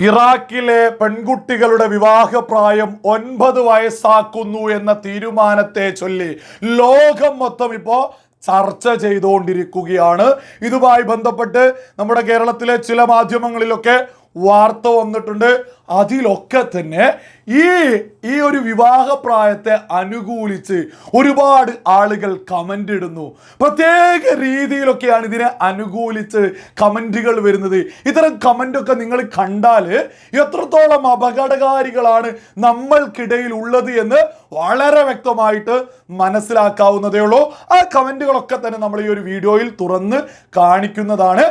ഇറാഖിലെ പെൺകുട്ടികളുടെ വിവാഹപ്രായം ഒൻപത് വയസ്സാക്കുന്നു എന്ന തീരുമാനത്തെ ചൊല്ലി ലോകം മൊത്തം ഇപ്പോൾ ചർച്ച ചെയ്തുകൊണ്ടിരിക്കുകയാണ്. ഇതുമായി ബന്ധപ്പെട്ട് നമ്മുടെ കേരളത്തിലെ ചില മാധ്യമങ്ങളിലൊക്കെ വാർത്ത വന്നിട്ടുണ്ട്. അതിലൊക്കെ തന്നെ ഈ ഈ ഒരു വിവാഹപ്രായത്തെ അനുകൂലിച്ച് ഒരുപാട് ആളുകൾ കമന്റ് ഇടുന്നു. പ്രത്യേക രീതിയിലൊക്കെയാണ് ഇതിനെ അനുകൂലിച്ച് കമന്റുകൾ വരുന്നത്. ഇത്തരം കമന്റൊക്കെ നിങ്ങൾ കണ്ടാൽ എത്രത്തോളം അപകടകാരികളാണ് നമ്മൾക്കിടയിൽ ഉള്ളത് എന്ന് വളരെ വ്യക്തമായിട്ട് മനസ്സിലാക്കാവുന്നതേ ഉള്ളൂ. ആ കമന്റുകളൊക്കെ തന്നെ നമ്മൾ ഈ ഒരു വീഡിയോയിൽ തുറന്ന് കാണിക്കുന്നതാണ്.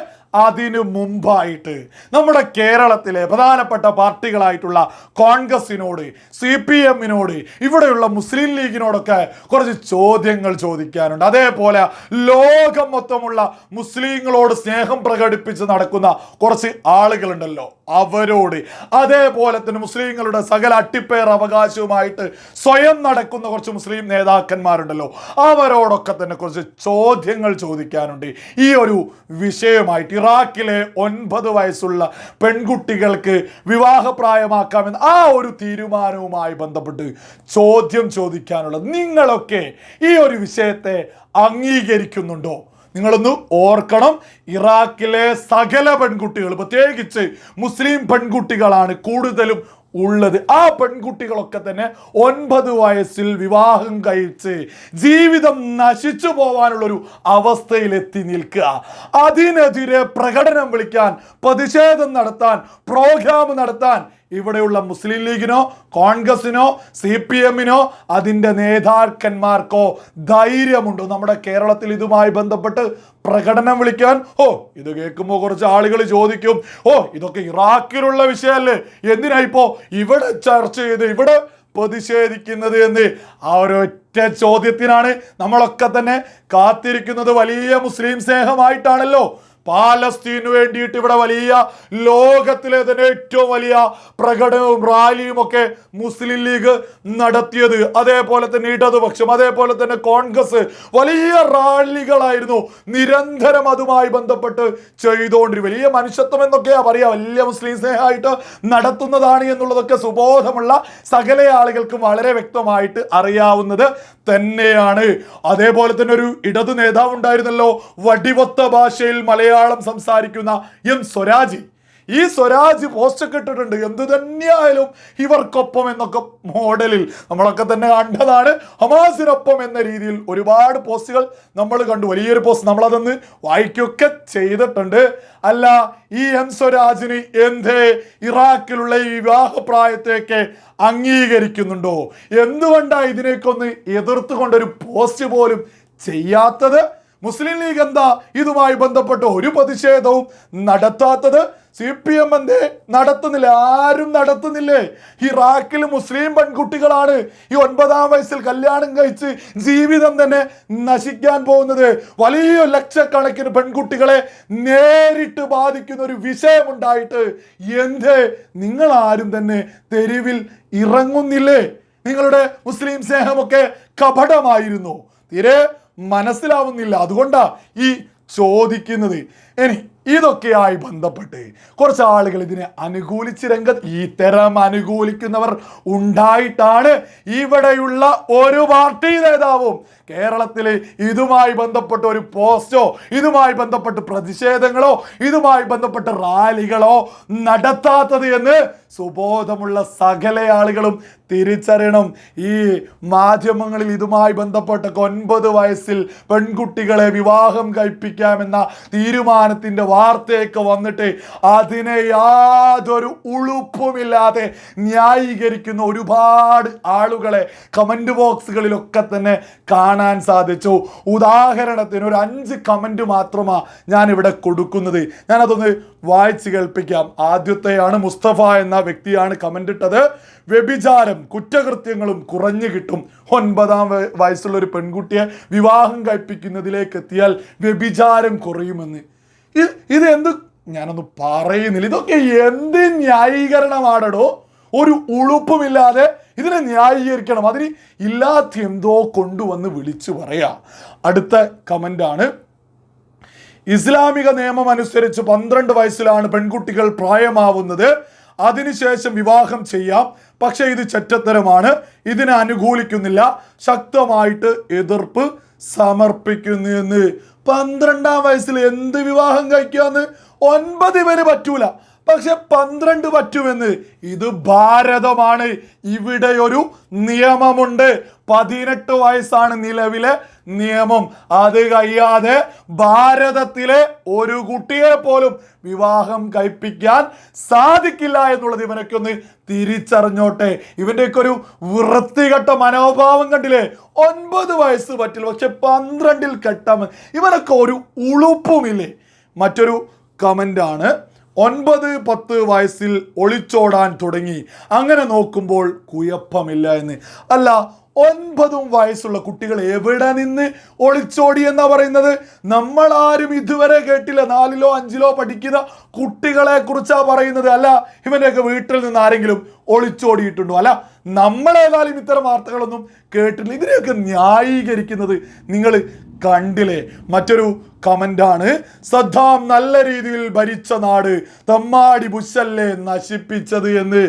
അതിനു മുമ്പായിട്ട് നമ്മുടെ കേരളത്തിലെ പ്രധാനപ്പെട്ട പാർട്ടികളായിട്ടുള്ള കോൺഗ്രസിനോട് സി പി എമ്മിനോട് ഇവിടെയുള്ള മുസ്ലിം ലീഗിനോടൊക്കെ കുറച്ച് ചോദ്യങ്ങൾ ചോദിക്കാനുണ്ട്. അതേപോലെ ലോകം മൊത്തമുള്ള മുസ്ലിങ്ങളോട് സ്നേഹം പ്രകടിപ്പിച്ച് നടക്കുന്ന കുറച്ച് ആളുകളുണ്ടല്ലോ. അവരോട്. അതേപോലെ തന്നെ മുസ്ലിങ്ങളുടെ സകല അട്ടിപ്പേർ അവകാശവുമായിട്ട് സ്വയം നടക്കുന്ന കുറച്ച് മുസ്ലിം നേതാക്കന്മാരുണ്ടല്ലോ. അവരോടൊക്കെ തന്നെ കുറച്ച് ചോദ്യങ്ങൾ ചോദിക്കാനുണ്ട്. ഈ ഒരു വിഷയമായിട്ട് ഇറാഖിലെ ഒൻപത് വയസ്സുള്ള പെൺകുട്ടികൾക്ക് വിവാഹപ്രായമാക്കാമെന്ന് ആ ഒരു തീരുമാനവുമായി ബന്ധപ്പെട്ട് ചോദ്യം ചോദിക്കാനുള്ള നിങ്ങളൊക്കെ ഈ ഒരു വിഷയത്തെ അംഗീകരിക്കുന്നുണ്ടോ? നിങ്ങളൊന്ന് ഓർക്കണം ഇറാഖിലെ സകല പെൺകുട്ടികൾ പ്രത്യേകിച്ച് മുസ്ലിം പെൺകുട്ടികളാണ് കൂടുതലും ഉള്ളത്. ആ പെൺകുട്ടികളൊക്കെ തന്നെ ഒൻപത് വയസ്സിൽ വിവാഹം കഴിച്ച് ജീവിതം നശിച്ചു പോവാനുള്ളൊരു അവസ്ഥയിലെത്തി നിൽക്കുക. അതിനെതിരെ പ്രകടനം വിളിക്കാൻ പ്രതിഷേധം നടത്താൻ പ്രോഗ്രാം നടത്താൻ ഇവിടെയുള്ള മുസ്ലിം ലീഗിനോ കോൺഗ്രസിനോ സി പി എമ്മിനോ അതിന്റെ നേതാക്കന്മാർക്കോ ധൈര്യമുണ്ടോ? നമ്മുടെ കേരളത്തിൽ ഇതുമായി ബന്ധപ്പെട്ട് പ്രകടനം വിളിക്കാൻ ഓ ഇത് കേൾക്കുമ്പോൾ കുറച്ച് ആളുകൾ ചോദിക്കും ഓ ഇതൊക്കെ ഇറാഖിലുള്ള വിഷയമല്ലേ? എന്തിനാ ഇപ്പോ ഇവിടെ ചർച്ച ചെയ്ത് ഇവിടെ പ്രതിഷേധിക്കുന്നത് എന്ന്? ആ ഒരൊറ്റ ചോദ്യത്തിനാണ് നമ്മളൊക്കെ തന്നെ കാത്തിരിക്കുന്നത്. വലിയ മുസ്ലിം സ്നേഹമായിട്ടാണല്ലോ പാലസ്തീനു വേണ്ടിയിട്ട് ഇവിടെ വലിയ ലോകത്തിലെ തന്നെ ഏറ്റവും വലിയ പ്രകടനവും റാലിയും ഒക്കെ മുസ്ലിം ലീഗ് നടത്തിയത്. അതേപോലെ തന്നെ ഇടതുപക്ഷം അതേപോലെ തന്നെ കോൺഗ്രസ് വലിയ റാലികളായിരുന്നു നിരന്തരം അതുമായി ബന്ധപ്പെട്ട് ചെയ്തുകൊണ്ടിരിക്കും വലിയ മനുഷ്യത്വം എന്നൊക്കെയാ പറയാ വലിയ മുസ്ലിം സ്നേഹമായിട്ട് നടത്തുന്നതാണ് എന്നുള്ളതൊക്കെ സുബോധമുള്ള സകല ആളുകൾക്കും വളരെ വ്യക്തമായിട്ട് അറിയാവുന്നത് തന്നെയാണ്. അതേപോലെ തന്നെ ഒരു ഇടതു നേതാവ് ഉണ്ടായിരുന്നല്ലോ വടിവത്ത ഭാഷയിൽ മലയാളം സംസാരിക്കുന്ന എം സ്വരാജ്. ഈ സ്വരാജ് പോസ്റ്റ് ഒക്കെ ഇട്ടിട്ടുണ്ട്. എന്ത് തന്നെയായാലും ഇവർക്കൊപ്പം എന്നൊക്കെ മോഡലിൽ നമ്മളൊക്കെ തന്നെ കണ്ടതാണ്. ഹമാസിനൊപ്പം എന്ന രീതിയിൽ ഒരുപാട് പോസ്റ്റുകൾ നമ്മൾ കണ്ടു. വലിയൊരു പോസ്റ്റ് നമ്മളതൊന്ന് വായിക്കുകയൊക്കെ ചെയ്തിട്ടുണ്ട്. അല്ല ഈ എം സ്വരാജിന് എന്തേ ഇറാഖിലുള്ള ഈ വിവാഹപ്രായത്തെയൊക്കെ അംഗീകരിക്കുന്നുണ്ടോ? എന്തുകൊണ്ടാണ് ഇതിനേക്കൊന്ന് എതിർത്തുകൊണ്ടൊരു പോസ്റ്റ് പോലും ചെയ്യാത്തത്? മുസ്ലിം ലീഗ് എന്താ ഇതുമായി ബന്ധപ്പെട്ട് ഒരു പ്രതിഷേധവും നടത്താത്തത് സി പി എം എന്തേ? നടത്തുന്നില്ല. ആരും നടത്തുന്നില്ലേ? ഇറാഖിൽ മുസ്ലിം പെൺകുട്ടികളാണ് ഈ ഒൻപതാം വയസ്സിൽ കല്യാണം കഴിച്ച് ജീവിതം തന്നെ നശിക്കാൻ പോകുന്നത്. വലിയ ലക്ഷക്കണക്കിന് പെൺകുട്ടികളെ നേരിട്ട് ബാധിക്കുന്ന ഒരു വിഷയമുണ്ടായിട്ട് എന്തേ? നിങ്ങൾ ആരും തന്നെ തെരുവിൽ ഇറങ്ങുന്നില്ലേ? നിങ്ങളുടെ മുസ്ലിം സ്നേഹമൊക്കെ കപടമായിരുന്നു. തീരെ മനസ്സിലാവുന്നില്ല. അതുകൊണ്ടാണ് ഈ ചോദിക്കുന്നത്. ഇനി ഇതൊക്കെയായി ബന്ധപ്പെട്ട് കുറച്ച് ആളുകൾ ഇതിനെ അനുകൂലിച്ച് രംഗത്ത് ഇത്തരം അനുകൂലിക്കുന്നവർ ഉണ്ടായിട്ടാണ് ഇവിടെയുള്ള ഒരു പാർട്ടി നേതാവും. കേരളത്തിൽ ഇതുമായി ബന്ധപ്പെട്ട ഒരു പോസ്റ്റോ ഇതുമായി ബന്ധപ്പെട്ട് പ്രതിഷേധങ്ങളോ ഇതുമായി ബന്ധപ്പെട്ട റാലികളോ നടത്താത്തത് എന്ന് സുബോധമുള്ള സകല ആളുകളും തിരിച്ചറിയണം. ഈ മാധ്യമങ്ങളിൽ ഇതുമായി ബന്ധപ്പെട്ട ഒൻപത് വയസ്സിൽ പെൺകുട്ടികളെ വിവാഹം കഴിപ്പിക്കാമെന്ന തീരുമാനത്തിന്റെ വാർത്തയൊക്കെ വന്നിട്ട് അതിനെ യാതൊരു ഉളുപ്പുമില്ലാതെ ന്യായീകരിക്കുന്ന ഒരുപാട് ആളുകളെ കമന്റ് ബോക്സുകളിലൊക്കെ തന്നെ കാണാൻ സാധിച്ചു. ഉദാഹരണത്തിന് ഒരു അഞ്ച് കമന്റ് മാത്രമാണ് ഇവിടെ കൊടുക്കുന്നത്. ഞാനതൊന്ന് വായിച്ച് കേൾപ്പിക്കാം. ആദ്യത്തെയാണ് മുസ്തഫ എന്ന വ്യക്തിയാണ് കമന്റ് ഇട്ടത്. വ്യഭിചാരം കുറ്റകൃത്യങ്ങളും കുറഞ്ഞു കിട്ടും. ഒൻപതാം വയസ്സുള്ള ഒരു പെൺകുട്ടിയെ വിവാഹം കഴിപ്പിക്കുന്നതിലേക്ക് എത്തിയാൽ വ്യഭിചാരം കുറയുമെന്ന്. ഇത് എന്ത് ഞാനൊന്ന് പറയുന്നില്ല. ഇതൊക്കെ എന്ത് ന്യായീകരണമാണടോ? ഒരു ഉളുപ്പുമില്ലാതെ ഇതിനെ ന്യായീകരിക്കണം. അതിന് ഇല്ലാത്ത എന്തോ കൊണ്ടുവന്ന് വിളിച്ചു പറയാ. അടുത്ത കമന്റാണ് ഇസ്ലാമിക നിയമം അനുസരിച്ച് പന്ത്രണ്ട് വയസ്സിലാണ് പെൺകുട്ടികൾ പ്രായമാവുന്നത്. അതിനുശേഷം വിവാഹം ചെയ്യാം. പക്ഷേ ഇത് ചറ്റത്തരമാണ്. ഇതിനെ അനുകൂലിക്കുന്നില്ല. ശക്തമായിട്ട് എതിർപ്പ് സമർപ്പിക്കുന്നു എന്ന്. പന്ത്രണ്ടാം വയസ്സിൽ എന്ത് വിവാഹം കഴിക്കുക എന്ന് ഒൻപത് പേര് പറ്റൂല. പക്ഷെ പന്ത്രണ്ട് പറ്റുമെന്ന്. ഇത് ഭാരതമാണ്. ഇവിടെ ഒരു നിയമമുണ്ട്. പതിനെട്ട് വയസ്സാണ് നിലവിലെ നിയമം. അത് കഴിയാതെ ഭാരതത്തിലെ ഒരു കുട്ടിയെ പോലും വിവാഹം കഴിപ്പിക്കാൻ സാധിക്കില്ല എന്നുള്ളത് ഇവനൊക്കെ ഒന്ന് തിരിച്ചറിഞ്ഞോട്ടെ. ഇവന്റെയൊക്കെ ഒരു വൃത്തികെട്ട മനോഭാവം കണ്ടില്ലേ? ഒൻപത് വയസ്സ് പറ്റില്ല. പക്ഷെ പന്ത്രണ്ടിൽ കെട്ടാമ ഇവനൊക്കെ ഒരു ഉളുപ്പുമില്ലേ? മറ്റൊരു കമന്റാണ് ഒൻപത് പത്ത് വയസ്സിൽ ഒളിച്ചോടാൻ തുടങ്ങി. അങ്ങനെ നോക്കുമ്പോൾ കുഴപ്പമില്ല എന്ന്. അല്ല ഒൻപതും വയസ്സുള്ള കുട്ടികൾ എവിടെ നിന്ന് ഒളിച്ചോടി എന്നാ പറയുന്നത്? നമ്മൾ ആരും ഇതുവരെ കേട്ടില്ല. നാലിലോ അഞ്ചിലോ പഠിക്കുന്ന കുട്ടികളെ കുറിച്ചാ പറയുന്നത്. അല്ല ഇവന്റെയൊക്കെ വീട്ടിൽ നിന്ന് ആരെങ്കിലും ഒളിച്ചോടിയിട്ടുണ്ടോ? അല്ല നമ്മളേതായാലും ഇത്തരം വാർത്തകളൊന്നും കേട്ടില്ല ഇതിനെയൊക്കെ ന്യായീകരിക്കുന്നത് നിങ്ങൾ കണ്ടില്ലേ മറ്റൊരു കമന്റാണ് സദ്ദാം നല്ല രീതിയിൽ ഭരിച്ച നാട് തമ്മാടി ബുഷല്ലേ നശിപ്പിച്ചത് എന്ന്.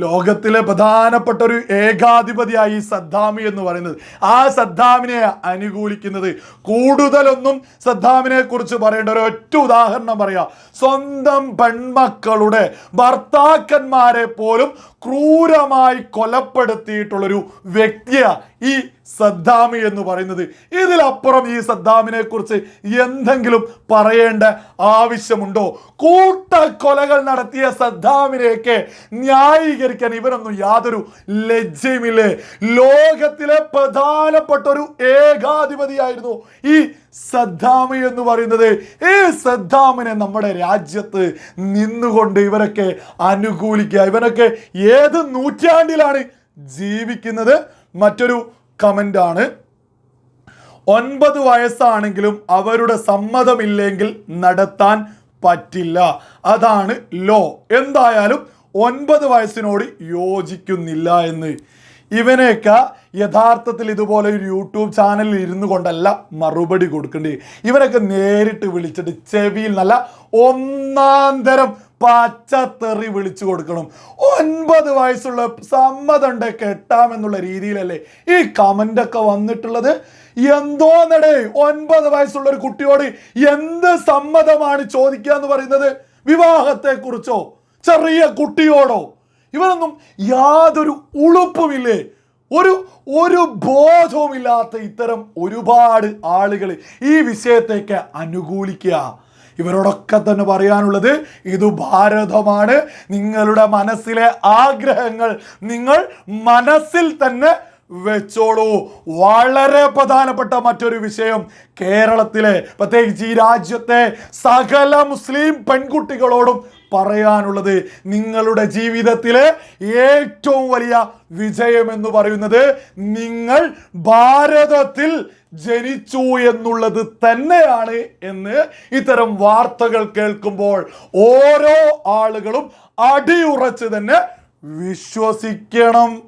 ലോകത്തിലെ പ്രധാനപ്പെട്ട ഒരു ഏകാധിപതിയായി സദ്ദാമി എന്ന് പറയുന്നത്. ആ സദ്ദാമിനെ അനുകൂലിക്കുന്നത്. കൂടുതലൊന്നും സദ്ദാമിനെ കുറിച്ച് പറയേണ്ട ഒരു ഒറ്റ ഉദാഹരണം പറയാം. സ്വന്തം പെൺമക്കളുടെ ഭർത്താക്കന്മാരെ പോലും ക്രൂരമായി കൊലപ്പെടുത്തിയിട്ടുള്ളൊരു വ്യക്തിയാണ് ഈ സദ്ദാമി എന്ന് പറയുന്നത്. ഇതിലപ്പുറം ഈ സദ്ദാമിനെ കുറിച്ച് എന്തെങ്കിലും പറയേണ്ട ആവശ്യമുണ്ടോ? കൂട്ടക്കൊലകൾ നടത്തിയ സദ്ദാമിനെയൊക്കെ ന്യായീകരിക്കാൻ ഇവരൊന്നും യാതൊരു ലജ്ജയുമില്ലേ. ലോകത്തിലെ പ്രധാനപ്പെട്ട ഒരു ഏകാധിപതിയായിരുന്നു ഈ സദ്ദാമി എന്ന് പറയുന്നത്. ഈ സദ്ദാമിനെ നമ്മുടെ രാജ്യത്ത് നിന്നുകൊണ്ട് ഇവരൊക്കെ അനുകൂലിക്കുക. ഇവരൊക്കെ ഏത് നൂറ്റാണ്ടിലാണ് ജീവിക്കുന്നത്? മറ്റൊരു കമന്റാണ് ഒൻപത് വയസ്സാണെങ്കിലും അവരുടെ സമ്മതമില്ലെങ്കിൽ നടത്താൻ പറ്റില്ല. അതാണ് ലോ എന്തായാലും ഒൻപത് വയസ്സിനോട് യോജിക്കുന്നില്ല എന്ന്. ഇവനെയൊക്കെ യഥാർത്ഥത്തിൽ ഇതുപോലെ ഒരു യൂട്യൂബ് ചാനലിൽ ഇരുന്നു കൊണ്ടല്ല മറുപടി കൊടുക്കേണ്ടി. ഇവനൊക്കെ നേരിട്ട് വിളിച്ചിട്ട് ചെവിയിൽ നല്ല ഒന്നാം തരം പച്ചത്തെറി വിളിച്ചു കൊടുക്കണം. ഒൻപത് വയസ്സുള്ള സമ്മതമുണ്ട് കെട്ടാമെന്നുള്ള രീതിയിലല്ലേ ഈ കമന്റൊക്കെ വന്നിട്ടുള്ളത്. എന്തോന്നടേ ഒൻപത് വയസ്സുള്ള ഒരു കുട്ടിയോട് എന്ത് സമ്മതമാണ് ചോദിക്കുക എന്ന് പറയുന്നത്? വിവാഹത്തെക്കുറിച്ചോ? ചെറിയ കുട്ടിയോടോ? ഇവനൊന്നും യാതൊരു ഉളുപ്പുമില്ലേ? ഒരു ഒരു ബോധവുമില്ലാത്ത ഇത്തരം ഒരുപാട് ആളുകൾ ഈ വിഷയത്തേക്ക് അനുകൂലിക്കുക. ഇവരോടൊക്കെ തന്നെ പറയാനുള്ളത് ഇത് ഭാരതമാണ്. നിങ്ങളുടെ മനസ്സിലെ ആഗ്രഹങ്ങൾ നിങ്ങൾ മനസ്സിൽ തന്നെ വെച്ചോളൂ. വളരെ പ്രധാനപ്പെട്ട മറ്റൊരു വിഷയം കേരളത്തിലെ പ്രത്യേകിച്ച് ഈ രാജ്യത്തെ സകല മുസ്ലിം പെൺകുട്ടികളോടും പറയാനുള്ളത് നിങ്ങളുടെ ജീവിതത്തിലെ ഏറ്റവും വലിയ വിജയം എന്ന് പറയുന്നത് നിങ്ങൾ ഭാരതത്തിൽ ജനിച്ചു എന്നുള്ളത് തന്നെയാണ് എന്ന് ഇത്തരം വാർത്തകൾ കേൾക്കുമ്പോൾ ഓരോ ആളുകളും അടിയുറച്ച് തന്നെ വിശ്വസിക്കണം.